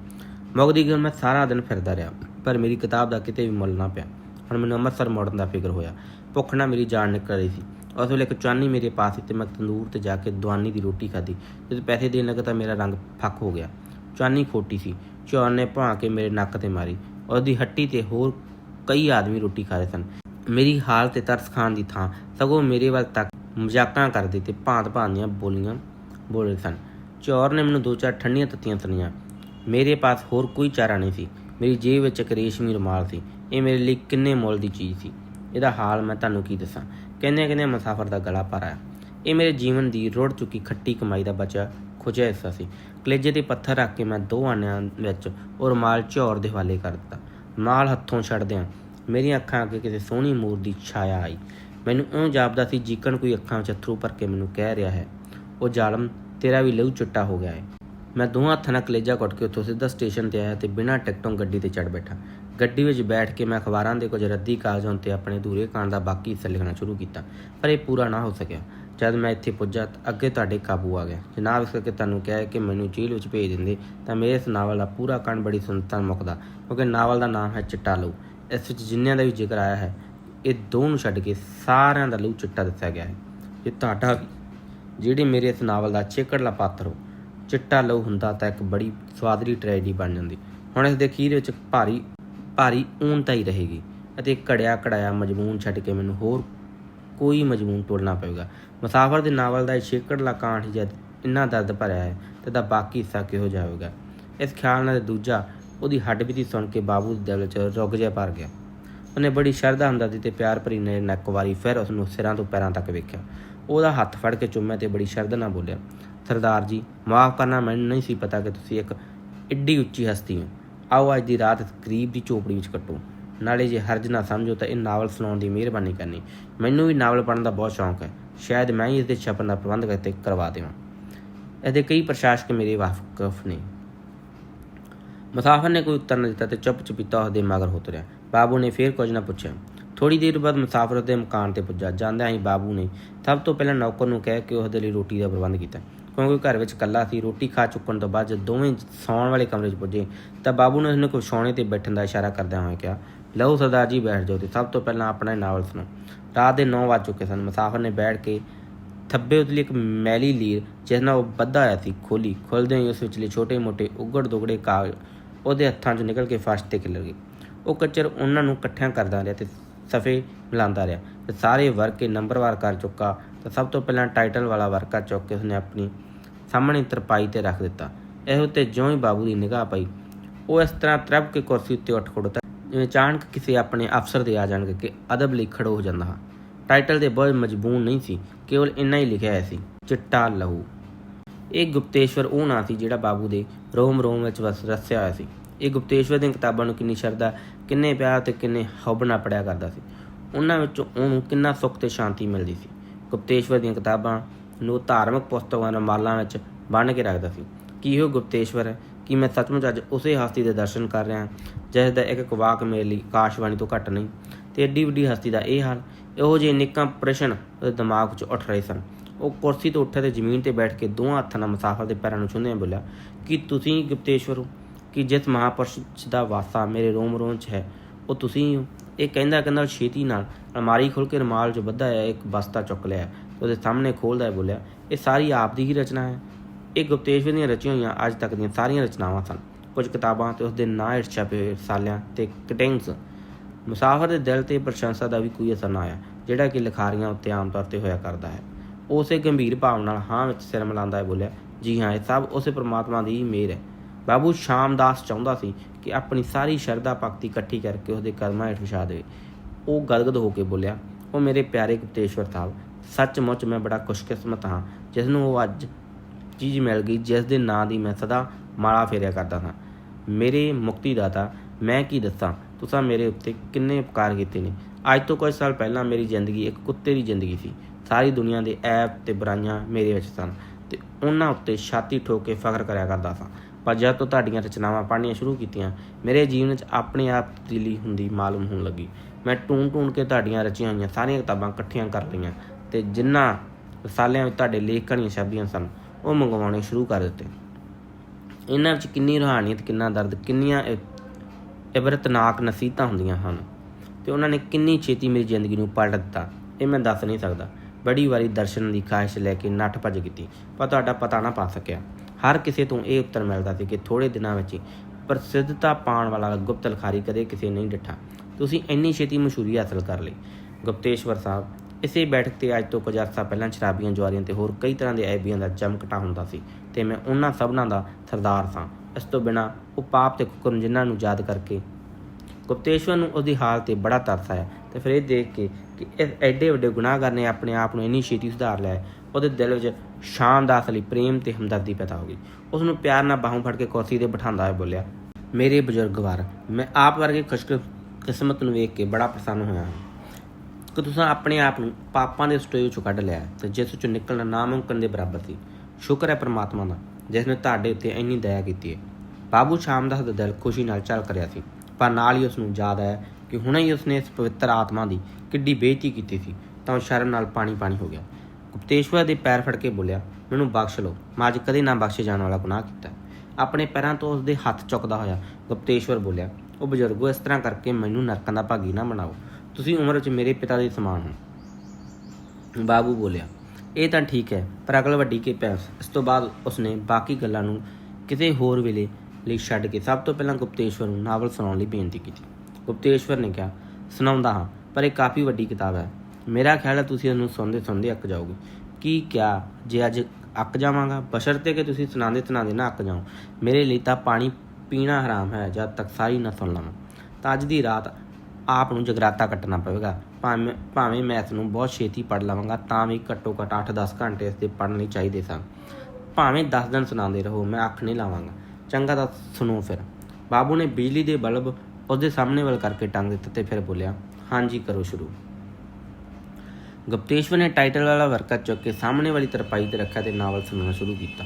ਮੁਕਦੀ ਗੱਲ, ਮੈਂ ਸਾਰਾ ਦਿਨ ਫਿਰਦਾ ਰਿਹਾ, ਪਰ ਮੇਰੀ ਕਿਤਾਬ ਦਾ ਕਿਤੇ ਵੀ ਮੁੱਲ ਨਾ ਪਿਆ। ਹੁਣ ਮੈਨੂੰ ਅੰਮ੍ਰਿਤਸਰ ਮੁੜਨ ਦਾ ਫਿਕਰ ਹੋਇਆ। ਭੁੱਖ ਨਾਲ ਮੇਰੀ ਜਾਨ ਨਿਕਲ ਰਹੀ ਸੀ। ਉਸ ਵੇਲੇ ਇੱਕ ਚਾਨੀ ਮੇਰੇ ਪਾਸ ਸੀ ਤੇ ਮੈਂ ਤੰਦੂਰ ਤੇ ਜਾ ਕੇ ਦੁਆਨੀ ਦੀ ਰੋਟੀ ਖਾਧੀ। ਜਦ ਪੈਸੇ ਦੇਣ ਲੱਗਾ ਤਾਂ ਮੇਰਾ ਰੰਗ ਫੱਕ ਹੋ ਗਿਆ। ਚਾਨੀ ਖੋਟੀ ਸੀ। ਚੌਰ ਨੇ ਭਾਂ ਕੇ ਮੇਰੇ ਨੱਕ ਤੇ ਮਾਰੀ। ਉਹਦੀ ਹੱਟੀ ਤੇ ਹੋਰ ਕਈ ਆਦਮੀ ਰੋਟੀ ਖਾ ਰਹੇ ਸਨ। ਮੇਰੀ ਹਾਲ ਤੇ ਤਰਸ ਖਾਣ ਦੀ ਥਾਂ ਸਗੋਂ ਮੇਰੇ ਵੱਲ ਤੱਕ ਮਜ਼ਾਕਾਂ ਕਰਦੇ ਤੇ ਭਾਂਤ ਭਾਂਤ ਦੀਆਂ ਬੋਲੀਆਂ ਬੋਲ ਰਹੇ ਸਨ। ਚੌਰ ਨੇ ਮੈਨੂੰ ਦੋ ਚਾਰ ਠੰਡੀਆਂ ਤੱਤੀਆਂ ਸੁਣੀਆਂ ਮੇਰੇ ਪਾਸ ਹੋਰ ਕੋਈ ਚਾਰਾ ਨਹੀਂ ਸੀ। ਮੇਰੀ ਜੇਬ ਵਿੱਚ ਇੱਕ ਰੇਸ਼ਮੀ ਰੁਮਾਲ ਸੀ। ਇਹ ਮੇਰੇ ਲਈ ਕਿੰਨੇ ਮੁੱਲ ਦੀ ਚੀਜ਼ ਸੀ। ਇਹਦਾ ਹਾਲ ਮੈਂ ਤੁਹਾਨੂੰ ਕੀ ਦੱਸਾਂ? ਕਹਿੰਦੇ ਕਹਿੰਦੇ ਮੁਸਾਫਰ ਦਾ ਗਲਾ ਭਰ ਆਇਆ ਇਹ ਮੇਰੇ ਜੀਵਨ ਦੀ ਰੁੜ ਚੁੱਕੀ ਖੱਟੀ ਕਮਾਈ ਦਾ ਬਚਿਆ ਖੁਜਿਆ ਹਿੱਸਾ ਸੀ। ਕਲੇਜੇ ਤੇ ਪੱਥਰ ਰੱਖ ਕੇ ਮੈਂ ਦੋ ਆਨਿਆਂ ਵਿੱਚ ਉਹ ਰੁਮਾਲ ਝੌਰ ਦੇ ਹਵਾਲੇ ਕਰ ਦਿੱਤਾ। ਨਾਲ ਹੱਥੋਂ ਛੱਡਦਿਆਂ ਮੇਰੀਆਂ ਅੱਖਾਂ ਅੱਗੇ ਕਿਸੇ ਸੋਹਣੀ ਮੂਰ ਦੀ ਛਾਇਆ ਆਈ। ਮੈਨੂੰ ਇਉਂ ਜਾਪਦਾ ਸੀ ਜੀਕਣ ਕੋਈ ਅੱਖਾਂ ਵਿੱਚ ਅਥਰੂ ਭਰ ਕੇ ਮੈਨੂੰ ਕਹਿ ਰਿਹਾ ਹੈ, ਉਹ ਜ਼ਾਲਮ, ਤੇਰਾ ਵੀ ਲਹੂ ਚਿੱਟਾ ਹੋ ਗਿਆ ਹੈ ਮੈਂ ਦੋਹਾਂ ਹੱਥਾਂ ਨਾਲ ਕਲੇਜਾ ਘੁੱਟ ਕੇ ਉੱਥੋਂ ਸਿੱਧਾ ਸਟੇਸ਼ਨ ਤੇ ਆਇਆ ਤੇ ਬਿਨਾਂ ਟਿਕਟੋਂ ਗੱਡੀ ਤੇ ਚੜ ਬੈਠਾ। ਗੱਡੀ ਵਿੱਚ ਬੈਠ ਕੇ ਮੈਂ ਅਖਬਾਰਾਂ ਦੇ ਕੁਝ ਰੱਦੀ ਕਾਗਜ਼ਾਂ ਤੇ ਆਪਣੇ ਅਧੂਰੇ ਕਾਂਡ ਦਾ ਬਾਕੀ ਹਿੱਸਾ ਲਿਖਣਾ ਸ਼ੁਰੂ ਕੀਤਾ, ਪਰ ਇਹ ਪੂਰਾ ਨਾ ਹੋ ਸਕਿਆ। ਜਦ ਮੈਂ ਇੱਥੇ ਪੁੱਜਾ ਤਾਂ ਅੱਗੇ ਤੁਹਾਡੇ ਕਾਬੂ ਆ ਗਿਆ। ਜਨਾਬ, ਇਸ ਕਰਕੇ ਤੁਹਾਨੂੰ ਕਿਹਾ ਹੈ ਕਿ ਮੈਨੂੰ ਜੇਲ੍ਹ ਵਿੱਚ ਭੇਜ ਦਿੰਦੇ, ਤਾਂ ਮੇਰੇ ਇਸ ਨਾਵਲ ਦਾ ਪੂਰਾ ਕਾਂਡ ਬੜੀ ਸੁੰਦਰਤਾ ਨਾਲ ਮੁੱਕਦਾ, ਕਿਉਂਕਿ ਨਾਵਲ ਦਾ ਨਾਮ ਹੈ ਚਿੱਟਾ ਲਹੂ ਇਸ ਵਿੱਚ ਜਿੰਨਿਆਂ ਦਾ ਵੀ ਜ਼ਿਕਰ ਆਇਆ ਹੈ, ਇਹ ਦੋ ਨੂੰ ਛੱਡ ਕੇ ਸਾਰਿਆਂ ਦਾ ਲਹੂ ਚਿੱਟਾ ਦੱਸਿਆ ਗਿਆ ਹੈ। ਇਹ ਤੁਹਾਡਾ ਵੀ, ਜਿਹੜੀ ਮੇਰੇ ਇਸ ਨਾਵਲ ਦਾ ਚਿੱਕੜਲਾ ਪਾਤਰ ਹੋ। ਚਿੱਟਾ ਲਹੂ ਹੁੰਦਾ ਤਾਂ ਇੱਕ ਬੜੀ ਸਵਾਦਰੀ ਟ੍ਰੈਜਡੀ ਬਣ ਜਾਂਦੀ। ਹੁਣ ਇਸ ਦੇ ਅਖੀਰ ਵਿੱਚ ਭਾਰੀ ਭਾਰੀ ਊਨਤਾ ਹੀ ਰਹੇਗੀ ਅਤੇ ਘੜਿਆ ਘੜਾਇਆ ਮਜਮੂਨ ਛੱਡ ਕੇ ਮੈਨੂੰ ਹੋਰ ਕੋਈ ਮਜਮੂਨ ਟੋਲਣਾ ਪਵੇਗਾ। ਮੁਸਾਫਰ ਦੇ ਨਾਵਲ ਦਾ ਇਹ ਛੇਕੜਲਾ ਕਾਂਡ ਜਦ ਇੰਨਾ ਦਰਦ ਭਰਿਆ ਹੈ, ਤੇ ਦਾ ਬਾਕੀ ਹਿੱਸਾ ਕਿਹੋ ਜਾਵੇਗਾ ਇਸ ਖਿਆਲ ਨਾਲ ਦੂਜਾ ਉਹਦੀ ਹੱਡਬੀਤੀ ਸੁਣ ਕੇ ਬਾਬੂ ਦੇ ਦਿਲ ਵਿੱਚ ਰੁਕ ਜਿਹਾ ਭਰ ਗਿਆ। ਉਹਨੇ ਬੜੀ ਸ਼ਰਧਾ ਹਮਦਰਦੀ ਤੇ ਪਿਆਰ ਭਰੀ ਨਜ਼ਰ ਨਾਲ ਇੱਕ ਵਾਰੀ ਫਿਰ ਉਸ ਨੂੰ ਸਿਰਾਂ ਤੋਂ ਪੈਰਾਂ ਤੱਕ ਵੇਖਿਆ। ਉਹਦਾ ਹੱਥ ਫੜ ਕੇ ਚੁੰਮਿਆ ਤੇ ਬੜੀ ਸ਼ਰਧਾ ਨਾਲ ਬੋਲਿਆ, ਸਰਦਾਰ ਜੀ, ਮਾਫ ਕਰਨਾ, ਮੈਨੂੰ ਨਹੀਂ ਸੀ ਪਤਾ ਕਿ ਤੁਸੀਂ ਇੱਕ ਏਡੀ ਉੱਚੀ ਹਸਤੀ ਹੋ। ਆਓ ਅੱਜ ਦੀ ਰਾਤ ਗਰੀਬ ਦੀ ਝੋਪੜੀ ਵਿੱਚ ਕੱਟੋ। ਨਾਲੇ ਜੇ ਹਰਜ ਨਾ ਸਮਝੋ ਤਾਂ ਇਹ ਨਾਵਲ ਸੁਣਾਉਣ ਦੀ ਮਿਹਰਬਾਨੀ ਕਰਨੀ। ਮੈਨੂੰ ਵੀ ਨਾਵਲ ਪੜ੍ਹਨ ਦਾ ਬਹੁਤ ਸ਼ੌਂਕ ਹੈ। ਸ਼ਾਇਦ ਮੈਂ ਹੀ ਇਸ ਦੇ ਛਪਣ ਦਾ ਪ੍ਰਬੰਧ ਕਰਕੇ ਕਰਵਾ ਦੇਵਾਂ। ਇਹਦੇ ਕਈ ਪ੍ਰਸ਼ਾਸਕ ਮੇਰੇ ਵਾਕਫ ਨੇ। ਮੁਸਾਫਰ ਨੇ ਕੋਈ ਉੱਤਰ ਨਾ ਦਿੱਤਾ ਤੇ ਚੁੱਪ ਚੁਪੀਤਾ ਉਹਦੇ ਮਗਰ ਉਤਰਿਆ ਬਾਬੂ ਨੇ ਫੇਰ ਕੁਝ ਨਾ ਪੁੱਛਿਆ। ਥੋੜੀ ਦੇਰ ਬਾਅਦ ਮੁਸਾਫਰ ਦੇ ਮਕਾਨ ਤੇ ਪੁੱਜਾ। ਜਾਂਦਿਆਂ ਹੀ ਬਾਬੂ ਨੇ ਸਭ ਤੋਂ ਪਹਿਲਾਂ ਨੌਕਰ ਨੂੰ ਕਹਿ ਕੇ ਉਹਦੇ ਲਈ ਰੋਟੀ ਦਾ ਪ੍ਰਬੰਧ ਕੀਤਾ। ਕਿਉਂਕਿ ਘਰ ਵਿੱਚ ਇਕੱਲਾ ਸੀ, ਰੋਟੀ ਖਾ ਚੁੱਕਣ ਤੋਂ ਬਾਅਦ ਜਦ ਦੋਵੇਂ ਸੌਣ ਵਾਲੇ ਕਮਰੇ 'ਚ ਪੁੱਜੇ, ਤਾਂ ਬਾਬੂ ਨੇ ਉਸਨੂੰ ਕੁਛੌਣੇ ਤੇ ਬੈਠਣ ਦਾ ਇਸ਼ਾਰਾ ਕਰਦਿਆਂ ਹੋਇਆ ਕਿਹਾ, ਲਓ ਸਰਦਾਰ ਜੀ, ਬੈਠ ਜਾਓ ਤੇ ਸਭ ਤੋਂ ਪਹਿਲਾਂ ਆਪਣਾ ਨਾਵਲ ਸੁਣੋ। ਰਾਤ ਦੇ 9 ਵੱਜ ਚੁੱਕੇ ਸਨ। ਮੁਸਾਫਰ ਨੇ ਬੈਠ ਕੇ ਥੱਬੇ ਉਤਲੀ ਇੱਕ ਮੈਲੀ ਲੀਰ, ਜਿਸ ਨਾਲ ਉਹ ਬੱਧਾ ਹੋਇਆ ਸੀ, ਖੋਲੀ ਖੁੱਲਦੇ ਹੀ ਉਸ ਵਿਚਲੇ ਛੋਟੇ-ਮੋਟੇ ਉਗੜ ਦੁਗੜੇ ਕਾਗਜ਼ ਉਹਦੇ ਹੱਥਾਂ 'ਚੋਂ ਨਿਕਲ ਕੇ ਫਰਸ਼ ਤੇ ਖਿਲਰ ਗਏ। ਉਹ ਕੱਚਰ ਉਹਨਾਂ ਨੂੰ ਇਕੱਠਿਆਂ ਕਰਦਾ ਰਿਹਾ ਤੇ ਸਫੇ ਮਿਲਾਉਂਦਾ ਰਿਹਾ। ਤੇ ਸਾਰੇ ਵਰਕੇ ਕੇ ਨੰਬਰਵਾਰ ਕਰ ਚੁੱਕਾ, ਤਾਂ ਸਭ ਤੋਂ ਪਹਿਲਾਂ ਟਾਈਟਲ ਵਾਲਾ ਵਰਕਾ ਚੁੱਕ ਕੇ ਉਸਨੇ ਆਪਣੀ ਸਾਹਮਣੇ ਤਰਪਾਈ ਤੇ ਰੱਖ ਦਿੱਤਾ। ਇਹ ਤੇ ਜਿਉਂ ਹੀ ਬਾਬੂ ਦੀ ਨਿਗਾਹ ਪਈ। ਉਹ ਇਸ ਤਰ੍ਹਾਂ ਤਰਪ ਕੇ ਕੁਰਸੀ ਉੱਤੇ ਉੱਠ ਖੜੋਤਾ, ਜਿਵੇਂ ਅਚਾਨਕ ਕਿਸੇ ਆਪਣੇ ਅਫਸਰ ਦੇ ਆ ਜਾਣ ਕਿ ਅਦਬ ਲਈ ਖੜੋ ਹੋ ਜਾਂਦਾ ਹਾਂ। ਟਾਈਟਲ ਦੇ ਬਹੁਤ ਮਜਬੂਨ ਨਹੀਂ ਸੀ, ਕੇਵਲ ਇੰਨਾ ਹੀ ਲਿਖਿਆ ਸੀ, ਚਿੱਟਾ ਲਹੂ। ਇਹ ਗੁਪਤੇਸ਼ਵਰ ਉਹ ਨਾਂ ਸੀ ਜਿਹੜਾ ਬਾਬੂ ਦੇ ਰੋਮ ਰੋਮ ਵਿੱਚ ਵਸ, ਰਸਿਆ ਹੋਇਆ ਸੀ। ਇਹ ਗੁਪਤੇਸ਼ਵਰ ਦੀਆਂ ਕਿਤਾਬਾਂ ਨੂੰ ਕਿੰਨੀ ਸ਼ਰਧਾ, ਕਿੰਨੇ ਪਿਆਰ ਤੇ ਕਿੰਨੇ ਹਬ ਨਾਲ ਪੜਿਆ ਕਰਦਾ ਸੀ। ਉਹਨਾਂ ਵਿੱਚੋਂ ਉਹਨੂੰ ਕਿੰਨਾ ਸੁੱਖ ਤੇ ਸ਼ਾਂਤੀ ਮਿਲਦੀ ਸੀ। ਗੁਪਤੇਸ਼ਵਰ ਦੀਆਂ ਕਿਤਾਬਾਂ ਨੂੰ ਧਾਰਮਿਕ ਪੁਸਤਕਾਂ ਦੇ ਮਾਲਾਂ ਵਿੱਚ ਬੰਨ੍ਹ ਕੇ ਰੱਖਦਾ ਸੀ। ਕੀ ਉਹ ਗੁਪਤੇਸ਼ਵਰ ਹੈ? ਕਿ ਮੈਂ ਸੱਚਮੁੱਚ ਅੱਜ ਉਸੇ ਹਸਤੀ ਦੇ ਦਰਸ਼ਨ ਕਰ ਰਿਹਾ ਹਾਂ, ਜਿਸ ਦਾ ਇੱਕ ਕਵਾਕ ਮੇਰੇ ਲਈ ਆਕਾਸ਼ਵਾਣੀ ਤੋਂ ਘੱਟ ਨਹੀਂ? ਤੇ ਏਡੀ ਵੱਡੀ ਹਸਤੀ ਦਾ ਇਹ ਹਾਲ? ਇਹੋ ਜਿਹੇ ਨਿੱਕਾਂ ਪ੍ਰਸ਼ਨ ਉਹਦੇ ਦਿਮਾਗ 'ਚ ਉੱਠ ਰਹੇ ਸਨ। ਉਹ ਕੁਰਸੀ ਤੋਂ ਉੱਠਿਆ ਤੇ ਜ਼ਮੀਨ ਤੇ ਬੈਠ ਕੇ ਦੋਹਾਂ ਹੱਥਾਂ ਨਾਲ ਮੁਸਾਫਰ ਦੇ ਪੈਰਾਂ ਨੂੰ ਛੂੰਹਦਿਆਂ ਬੋਲਿਆ, ਕਿ ਤੁਸੀਂ ਗੁਪਤੇਸ਼ਵਰ ਹੋ? ਕਿ ਜਿਸ ਮਹਾਪੁਰਸ਼ ਦਾ ਵਾਸਾ ਮੇਰੇ ਰੋਮ ਰੋਮ 'ਚ ਹੈ, ਉਹ ਤੁਸੀਂ ਹੋ ਇਹ ਕਹਿੰਦਾ ਕਹਿੰਦਾ ਛੇਤੀ ਨਾਲ ਅਲਮਾਰੀ ਖੋਲ ਕੇ ਰੁਮਾਲ 'ਚ ਬੱਧਾ ਹੈ ਇੱਕ ਬਸਤਾ ਚੁੱਕ ਲਿਆ। ਤੇ ਉਹਦੇ ਸਾਹਮਣੇ ਖੋਲਦਾ ਹੈ, ਬੋਲਿਆ, ਇਹ ਸਾਰੀ ਆਪ ਦੀ ਹੀ ਰਚਨਾ ਹੈ। ਇਹ ਗੁਪਤੇਸ਼ਵਰ ਦੀਆਂ ਰਚੀਆਂ ਹੋਈਆਂ, ਅੱਜ ਤੱਕ ਦੀਆਂ ਸਾਰੀਆਂ ਰਚਨਾਵਾਂ ਸਨ। ਕੁਝ ਕਿਤਾਬਾਂ ਤੇ ਉਸ ਦੇ ਨਾਂ ਹੇਠ ਛਪੇ ਹੋਏ ਸਾਲਿਆਂ ਤੇ ਕਟਿੰਗਸ ਮੁਸਾਫਰ ਦੇ ਦਿਲ ਤੇ ਪ੍ਰਸ਼ੰਸਾ ਦਾ ਵੀ ਕੋਈ ਅਸਰ ਨਾ ਆਇਆ, ਜਿਹੜਾ ਕਿ ਲਿਖਾਰੀਆਂ ਉੱਤੇ ਆਮ ਤੌਰ ਤੇ ਹੋਇਆ ਕਰਦਾ ਹੈ। ਉਸੇ ਗੰਭੀਰ ਭਾਵ ਨਾਲ ਹਾਂ ਵਿੱਚ ਸਿਰ ਮਿਲਾਉਂਦਾ ਹੈ, ਬੋਲਿਆ, ਜੀ ਹਾਂ, ਇਹ ਸਭ ਉਸੇ ਪ੍ਰਮਾਤਮਾ ਦੀ ਹੀ ਮਿਹਰ ਹੈ। ਬਾਬੂ ਸ਼ਾਮਦਾਸ ਚਾਹੁੰਦਾ ਸੀ ਕਿ ਆਪਣੀ ਸਾਰੀ ਸ਼ਰਧਾ ਭਗਤੀ ਇਕੱਠੀ ਕਰਕੇ ਉਹਦੇ ਕਦਮਾਂ ਹੇਠ ਵਿਛਾ ਦੇਵੇ। ਉਹ ਗਦਗਦ ਹੋ ਕੇ ਬੋਲਿਆ, ਉਹ ਮੇਰੇ ਪਿਆਰੇ ਗੁਪਤੇਸ਼ਵਰ ਸਾਹਿਬ ਸੱਚਮੁੱਚ ਮੈਂ ਬੜਾ ਖੁਸ਼ਕਿਸਮਤ ਹਾਂ ਜਿਸ ਨੂੰ ਉਹ ਅੱਜ ਚੀਜ਼ ਮਿਲ ਗਈ, ਜਿਸ ਦੇ ਨਾਂ ਦੀ ਮੈਂ ਸਦਾ ਮਾਲਾ ਫੇਰਿਆ ਕਰਦਾ ਹਾਂ ਮੇਰੇ ਮੁਕਤੀ ਦਾਤਾ ਮੈਂ ਕੀ ਦੱਸਾਂ? ਤੁਸੀਂ ਮੇਰੇ ਉੱਤੇ ਕਿੰਨੇ ਉਪਕਾਰ ਕੀਤੇ ਨੇ। ਅੱਜ ਤੋਂ ਕੁਝ ਸਾਲ ਪਹਿਲਾਂ ਮੇਰੀ ਜ਼ਿੰਦਗੀ ਇੱਕ ਕੁੱਤੇ ਦੀ ਜ਼ਿੰਦਗੀ ਸੀ। ਸਾਰੀ ਦੁਨੀਆ ਦੇ ਐਪ ਤੇ ਬੁਰਾਈਆਂ ਮੇਰੇ ਵਿੱਚ ਸਨ ਤੇ ਉਹਨਾਂ ਉੱਤੇ ਛਾਤੀ ਠੋਕ ਕੇ ਫਖਰ ਕਰਿਆ ਕਰਦਾ ਸਾਂ। ਪਰ ਜਦ ਤੋਂ ਤੁਹਾਡੀਆਂ ਰਚਨਾਵਾਂ ਪੜ੍ਹਨੀਆਂ ਸ਼ੁਰੂ ਕੀਤੀਆਂ, ਮੇਰੇ ਜੀਵਨ ਵਿੱਚ ਆਪਣੇ ਆਪ ਤਬਦੀਲੀ ਹੁੰਦੀ ਮਾਲੂਮ ਹੋਣ ਲੱਗੀ। ਮੈਂ ਟੂਣ ਟੂਣ ਕੇ ਤੁਹਾਡੀਆਂ ਰਚੀਆਂ ਹੋਈਆਂ ਸਾਰੀਆਂ ਕਿਤਾਬਾਂ ਇਕੱਠੀਆਂ ਕਰ ਲਈਆਂ। ਤੇ ਜਿਨ੍ਹਾਂ ਰਸਾਲਿਆਂ ਵਿੱਚ ਤੁਹਾਡੇ ਲੇਖ ਕਹਾਣੀਆਂ ਛਪਦੀਆਂ ਸਨ, ਉਹ ਮੰਗਵਾਉਣੇ ਸ਼ੁਰੂ ਕਰ ਦਿੱਤੇ। ਇਹਨਾਂ ਵਿੱਚ ਕਿੰਨੀ ਰੂਹਾਨੀਅਤ, ਕਿੰਨਾ ਦਰਦ, ਕਿੰਨੀਆਂ ਇਬਰਤਨਾਕ ਨਸੀਹਤਾਂ ਹੁੰਦੀਆਂ ਹਨ ਤੇ ਉਹਨਾਂ ਨੇ ਕਿੰਨੀ ਛੇਤੀ ਮੇਰੀ ਜ਼ਿੰਦਗੀ ਨੂੰ ਪਲਟ ਦਿੱਤਾ, ਇਹ ਮੈਂ ਦੱਸ ਨਹੀਂ ਸਕਦਾ। ਬੜੀ ਵਾਰੀ ਦਰਸ਼ਨ ਦੀ ਖਾਹਿਸ਼ ਲੈ ਕੇ ਨੱਠ ਭੱਜ ਕੀਤੀ, ਪਰ ਤੁਹਾਡਾ ਪਤਾ ਨਾ ਪਾ ਸਕਿਆ। ਹਰ ਕਿਸੇ ਤੋਂ ਇਹ ਉੱਤਰ ਮਿਲਦਾ ਸੀ ਕਿ ਥੋੜੇ ਦਿਨਾਂ ਵਿੱਚ ਹੀ ਪ੍ਰਸਿੱਧਤਾ ਪਾਉਣ ਵਾਲਾ ਗੁਪਤ ਲਖਾਰੀ ਕਦੇ ਕਿਸੇ ਨਹੀਂ ਡਿੱਠਾ। ਤੁਸੀਂ ਇੰਨੀ ਛੇਤੀ ਮਸ਼ਹੂਰੀ ਹਾਸਲ ਕਰ ਲਈ। ਗੁਪਤੇਸ਼ਵਰ ਸਾਹਿਬ ਇਸੇ ਬੈਠਕ ਤੇ ਅੱਜ ਤੋਂ ਕੁਝ ਅਰਸਾ ਪਹਿਲਾਂ ਸ਼ਰਾਬੀਆਂ ਜਵਾਰੀਆਂ ਤੇ ਹੋਰ ਕਈ ਤਰ੍ਹਾਂ ਦੇ ਐਬੀਆਂ ਦਾ ਚਮਕਟਾ ਹੁੰਦਾ ਸੀ ਤੇ ਮੈਂ ਉਹਨਾਂ ਸਭਨਾਂ ਦਾ ਸਰਦਾਰ ਸਾਂ। ਇਸ ਤੋਂ ਬਿਨਾ ਉਹ ਪਾਪ ਤੇ ਕੁਕਰਮ ਜਿਨ੍ਹਾਂ ਨੂੰ ਯਾਦ ਕਰਕੇ ਗੁਪਤੇਸ਼ਵਰ ਨੂੰ ਉਹਦੀ ਹਾਲਤ ਤੇ ਬੜਾ ਤਰਸ ਆਇਆ ਤੇ ਫਿਰ ਇਹ ਦੇਖ ਕੇ ਕਿ ਇਸ ਐਡੇ ਵੱਡੇ ਗੁਨਾਹਗਰ ਨੇ ਆਪਣੇ ਆਪ ਨੂੰ ਇੰਨੀ ਛੇਤੀ ਸੁਧਾਰ ਲਿਆ ਉਹਦੇ ਦਿਲ ਵਿੱਚ ਸ਼ਾਨਦਾਰ ਅਸਲੀ ਪ੍ਰੇਮ ਤੇ ਹਮਦਰਦੀ ਪੈਦਾ ਹੋ ਗਈ। ਉਸ ਨੂੰ ਪਿਆਰ ਨਾਲ ਬਾਹੋਂ ਫੜ ਕੇ ਕੁਰਸੀ ਤੇ ਬਿਠਾਉਂਦਾ ਹੋਇਆ ਬੋਲਿਆ, ਮੇਰੇ ਬਜ਼ੁਰਗਵਾਰ ਮੈਂ ਆਪ ਵਰਗੇ ਖੁਸ਼ਕ ਕਿਸਮਤ ਨੂੰ ਵੇਖ ਕੇ ਬੜਾ ਪ੍ਰਸੰਨ ਹੋਇਆ ਹਾਂ। ਕਿ ਤੁਸੀਂ ਆਪਣੇ ਆਪ ਨੂੰ ਪਾਪਾਂ ਦੇ ਸਟੋਏ ਚੋਂ ਕੱਢ ਲਿਆ ਹੈ ਤੇ ਜਿਸ ਚੋਂ ਨਿਕਲਣਾ ਨਾਮੁਮਕਿਨ ਦੇ ਬਰਾਬਰ ਸੀ। ਸ਼ੁਕਰ ਹੈ ਪ੍ਰਮਾਤਮਾ ਦਾ, ਜਿਸ ਨੇ ਤੁਹਾਡੇ ਉੱਤੇ ਇੰਨੀ ਦਇਆ ਕੀਤੀ ਹੈ। ਬਾਬੂ ਸ਼ਾਮ ਦਾ ਦਿਲ ਖੁਸ਼ੀ ਨਾਲ ਚੱਲ ਕਰਿਆ ਸੀ, ਪਰ ਨਾਲ ਹੀ ਉਸ ਨੂੰ ਯਾਦ ਆਇਆ ਕਿ ਹੁਣੇ ਹੀ ਉਸਨੇ ਇਸ ਪਵਿੱਤਰ ਆਤਮਾ ਦੀ ਕਿੱਡੀ ਬੇਇੱਜ਼ਤੀ ਕੀਤੀ ਸੀ, ਤਾਂ ਉਹ ਸ਼ਰਮ ਨਾਲ ਪਾਣੀ ਪਾਣੀ ਹੋ ਗਿਆ। ਗੁਪਤੇਸ਼ਵਰ ਦੇ ਪੈਰ ਫੜ ਕੇ ਬੋਲਿਆ, ਮੈਨੂੰ ਬਖਸ਼ ਲਓ, ਮੈਂ ਅੱਜ ਕਦੇ ਨਾ ਬਖਸ਼ੇ ਜਾਣ ਵਾਲਾ ਗੁਨਾਹ ਕੀਤਾ ਆਪਣੇ ਪੈਰਾਂ ਤੋਂ ਉਸਦੇ ਹੱਥ ਚੁੱਕਦਾ ਹੋਇਆ ਗੁਪਤੇਸ਼ਵਰ ਬੋਲਿਆ, ਉਹ ਬਜ਼ੁਰਗੋ, ਇਸ ਤਰ੍ਹਾਂ ਕਰਕੇ ਮੈਨੂੰ ਨਰਕਾਂ ਦਾ ਭਾਗੀ ਨਾ ਬਣਾਓ। ਤੁਸੀਂ ਉਮਰ ਵਿੱਚ ਮੇਰੇ ਪਿਤਾ ਦੇ ਸਮਾਨ ਹੋ। ਬਾਬੂ ਬੋਲਿਆ, ਇਹ ਤਾਂ ਠੀਕ ਹੈ, ਪਰ ਅਕਲ ਵੱਡੀ ਕੇ ਪੈਸ ਇਸ ਤੋਂ ਬਾਅਦ ਉਸਨੇ ਬਾਕੀ ਗੱਲਾਂ ਨੂੰ ਕਿਸੇ ਹੋਰ ਵੇਲੇ ਲਈ ਛੱਡ ਕੇ ਸਭ ਤੋਂ ਪਹਿਲਾਂ ਗੁਪਤੇਸ਼ਵਰ ਨੂੰ ਨਾਵਲ ਸੁਣਾਉਣ ਲਈ ਬੇਨਤੀ ਕੀਤੀ। ਗੁਪਤੇਸ਼ਵਰ ਨੇ ਕਿਹਾ, ਸੁਣਾਉਂਦਾ ਹਾਂ, ਪਰ ਇਹ ਕਾਫੀ ਵੱਡੀ ਕਿਤਾਬ ਹੈ। ਮੇਰਾ ਖਿਆਲ ਹੈ ਤੁਸੀਂ ਇਹਨੂੰ ਸੁਣਦੇ ਸੁਣਦੇ ਅੱਕ ਜਾਓਗੇ। ਕੀ ਕਿਆ, ਜੇ ਅੱਜ ਅੱਕ ਜਾਵਾਂਗਾ? ਬਸ਼ਰਤੇ ਕਿ ਤੁਸੀਂ ਸੁਣਾਉਂਦੇ ਸੁਣਾਉਂਦੇ ਨਾ ਅੱਕ ਜਾਓ। ਮੇਰੇ ਲਈ ਤਾਂ ਪਾਣੀ ਪੀਣਾ ਹਰਾਮ ਹੈ, ਜਦ ਤੱਕ ਸਾਰੀ ਨਾ ਸੁਣ ਲਵਾਂ। ਤਾਂ ਅੱਜ ਦੀ ਰਾਤ ਆਪ ਨੂੰ ਜਗਰਾਤਾ ਕੱਟਣਾ ਪਵੇਗਾ। ਭਾਵੇਂ ਭਾਵੇਂ ਮੈਂ ਇਸ ਨੂੰ ਬਹੁਤ ਛੇਤੀ ਪੜ ਲਵਾਂਗਾ, ਤਾਂ ਵੀ ਘੱਟੋ ਘੱਟ 8-10 ਘੰਟੇ ਇਸ ਦੇ ਪੜ੍ਹਨ ਲਈ ਚਾਹੀਦੇ ਸਨ। ਭਾਵੇਂ 10 ਦਿਨ ਸੁਣਾਉਂਦੇ ਰਹੋ, ਮੈਂ ਅੱਖ ਨਹੀਂ ਲਾਵਾਂਗਾ। ਚੰਗਾ ਤਾਂ ਸੁਣੋ ਫਿਰ। ਬਾਬੂ ਨੇ ਬਿਜਲੀ ਦੇ ਬਲਬ ਉਹਦੇ ਸਾਹਮਣੇ ਵੱਲ ਕਰਕੇ ਟੰਗ ਦਿੱਤਾ ਤੇ ਫਿਰ ਬੋਲਿਆ, ਹਾਂਜੀ, ਕਰੋ ਸ਼ੁਰੂ। ਗੁਪਤੇਸ਼ਵਰ ਨੇ ਟਾਈਟਲ ਵਾਲਾ ਵਰਕਾ ਚੁੱਕ ਕੇ ਸਾਹਮਣੇ ਵਾਲੀ ਤਰਪਾਈ ਤੇ ਰੱਖਿਆ ਤੇ ਨਾਵਲ ਸੁਣਾਉਣਾ ਸ਼ੁਰੂ ਕੀਤਾ।